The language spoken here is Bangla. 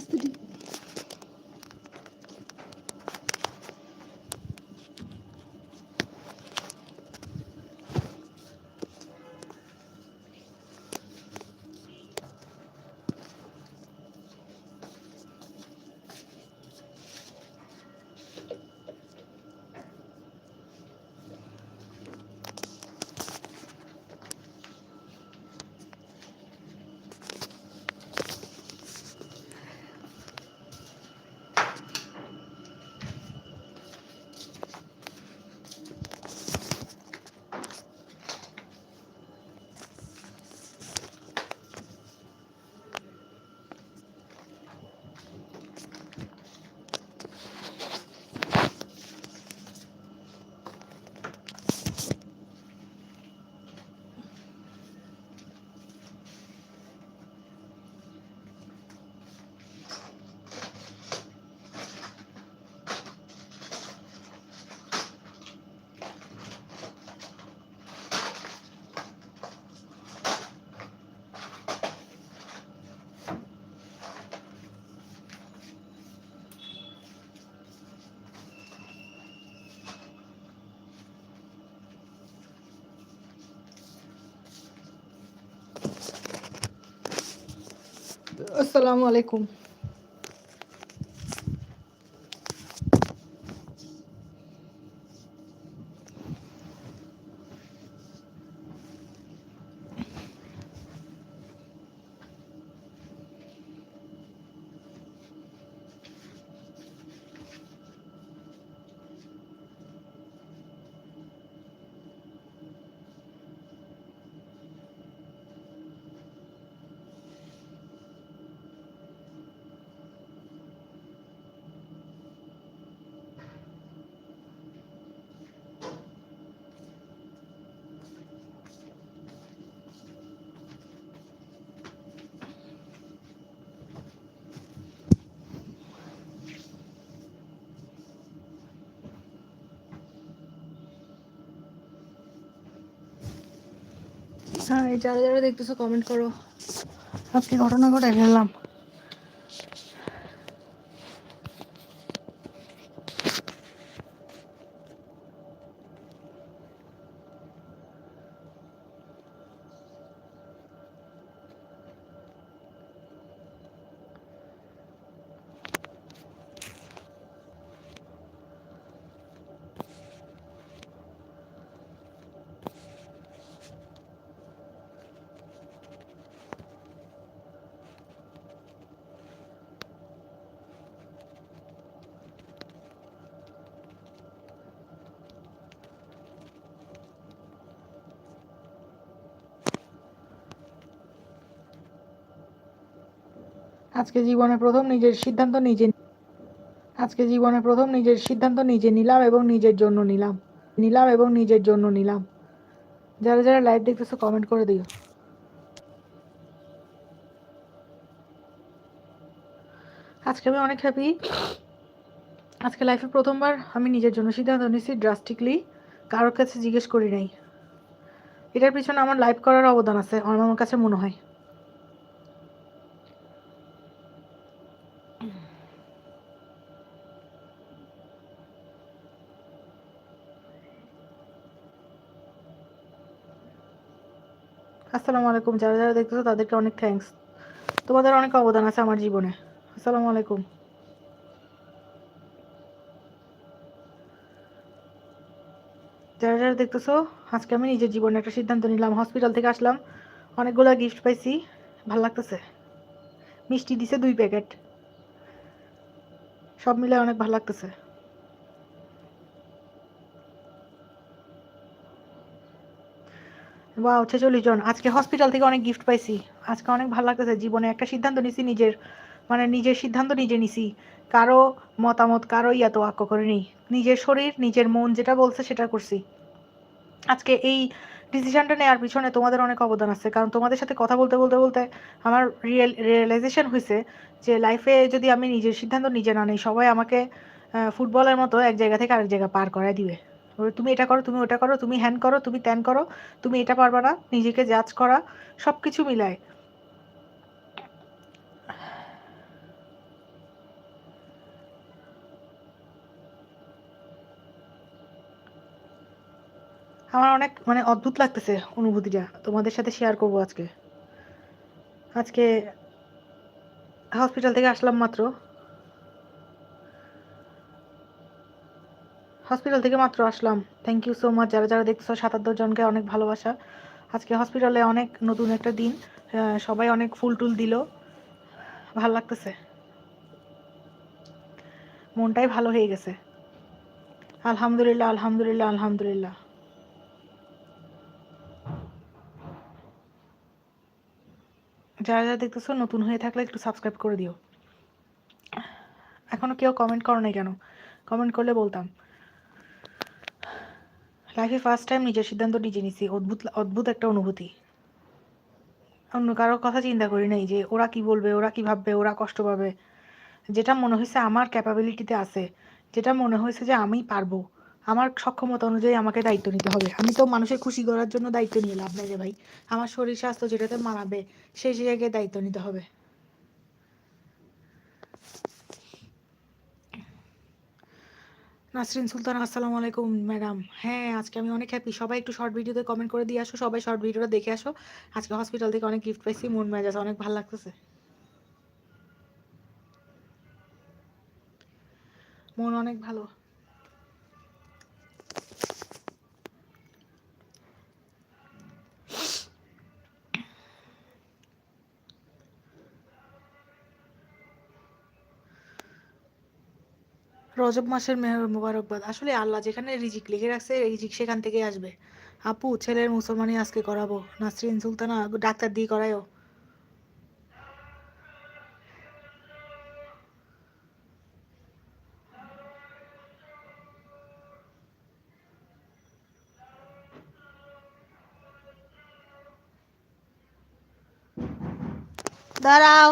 Astrid. আসসালামু আলাইকুম। যারা যারা দেখতেছো কমেন্ট করো। আজকে ঘটনা ঘটে ফেললাম? আজকে জীবনে প্রথম নিজের সিদ্ধান্ত নিজে আজকে জীবনে প্রথম নিজের সিদ্ধান্ত নিজে নিলাম এবং নিজের জন্য নিলাম। নিলাম এবং নিজের জন্য নিলাম। যারা যারা লাইভ দেখতেছো কমেন্ট করে দিও। আজকে আমি অনেক হ্যাপি আজকে লাইফে প্রথমবার আমি নিজের জন্য সিদ্ধান্ত নিয়েছি ড্রাস্টিকলি কারোর কাছে জিজ্ঞেস করি নাই। এটার পিছনে আমার লাইভ করার অবদান আছে, আমার কাছে মনে হয়। আসসালামু আলাইকুম। যারা যারা দেখতেছো তাদেরকে অনেক থ্যাঙ্কস তোমাদের অনেক অবদান আছে আমার জীবনে। আসসালামু আলাইকুম। যারা যারা দেখতেছো, আজকে আমি নিজের জীবনে একটা সিদ্ধান্ত নিলাম। হসপিটাল থেকে আসলাম। অনেকগুলো গিফট পাইছি। ভালো লাগতেছে। মিষ্টি দিছে দুই প্যাকেট সব মিলে অনেক ভালো লাগতেছে। ওয়াও ছেচল্লিশ জন। আজকে হসপিটাল থেকে অনেক গিফট পাইছি। আজকে অনেক ভালো লাগতেছে। জীবনে একটা সিদ্ধান্ত নিছি, নিজের মানে নিজের সিদ্ধান্ত নিজে নিছি। কারও মতামত, কারও ইয়া তো আক্য করিনি। নিজের শরীর, নিজের মন যেটা বলছে সেটা করছি। আজকে এই ডিসিশনটা নেওয়ার পিছনে তোমাদের অনেক অবদান আছে। কারণ তোমাদের সাথে কথা বলতে বলতে বলতে আমার রিয়েল রিয়েলাইজেশন হয়েছে যে লাইফে যদি আমি নিজের সিদ্ধান্ত নিজে না নিই, সবাই আমাকে ফুটবলের মতো এক জায়গা থেকে আরেক জায়গা পার করায় দিবে। তুমি এটা করো, তুমি ওটা করো, তুমি হ্যান করো, তুমি ত্যান করো, তুমি এটা পারবা না, নিজেকে জাজ করা সব কিছু মিলায়। আমার অনেক মানে অদ্ভুত লাগতেছে অনুভূতিটা, তোমাদের সাথে শেয়ার করব আজকে। আজকে হসপিটাল থেকে আসলাম মাত্র। হসপিটাল থেকে মাত্র আসলাম। থ্যাংক ইউ সো মাচ যারা যারা দেখছ সাতাত্তর জনকে অনেক ভালোবাসা। আজকে হসপিটালে অনেক নতুন একটা দিন। সবাই অনেক ফুল টুল দিল। ভালো লাগতেছে। মনটাই ভালো হয়ে গেছে। আলহামদুলিল্লাহ আলহামদুলিল্লাহ আলহামদুলিল্লাহ। যারা যারা দেখতেছো নতুন হয়ে থাকলে একটু সাবস্ক্রাইব করে দিও। এখনও কেউ কমেন্ট করো নাই কেন? কমেন্ট করলে বলতাম। লাইফে ফার্স্ট টাইম নিজের সিদ্ধান্ত নিজে নিছি। অদ্ভুত অদ্ভুত একটা অনুভূতি। অন্য কারোর কথা চিন্তা করি নাই যে ওরা কি বলবে, ওরা কি ভাববে, ওরা কষ্ট পাবে। যেটা মনে হয়েছে আমার ক্যাপাবিলিটিতে আছে, যেটা মনে হয়েছে যে আমি পারব। আমার সক্ষমতা অনুযায়ী আমাকে দায়িত্ব নিতে হবে। আমি তো মানুষের খুশি করার জন্য দায়িত্ব নিয়ে লাভ নাই রে ভাই। আমার শরীর স্বাস্থ্য যেটাতে মানাবে, সেই জায়গায় দায়িত্ব নিতে হবে। নাসরিন সুলতান, আসসালামু আলাইকুম, ম্যাডাম। হ্যাঁ আজকে আমি অনেক হ্যাপি সবাই একটু শর্ট ভিডিওতে কমেন্ট করে দিয়ে আসো, সবাই শর্ট ভিডিওটা দেখে আসো। আজকে হসপিটাল থেকে অনেক গিফট পাইছি মন মেজাজ অনেক ভালো লাগতেছে। মন অনেক ভালো। রজব মাসের মেহর মোবারকবাদ। আসলে আল্লাহ যেখানে রিজিক লিখে রাখছে রিজিক সেখান থেকেই আসবে। আপু, ছেলের মুসলমানি আজকে করাবো। নাসরিন সুলতানা, ডাক্তার দিয়ে করায়ও। দাঁড়াও।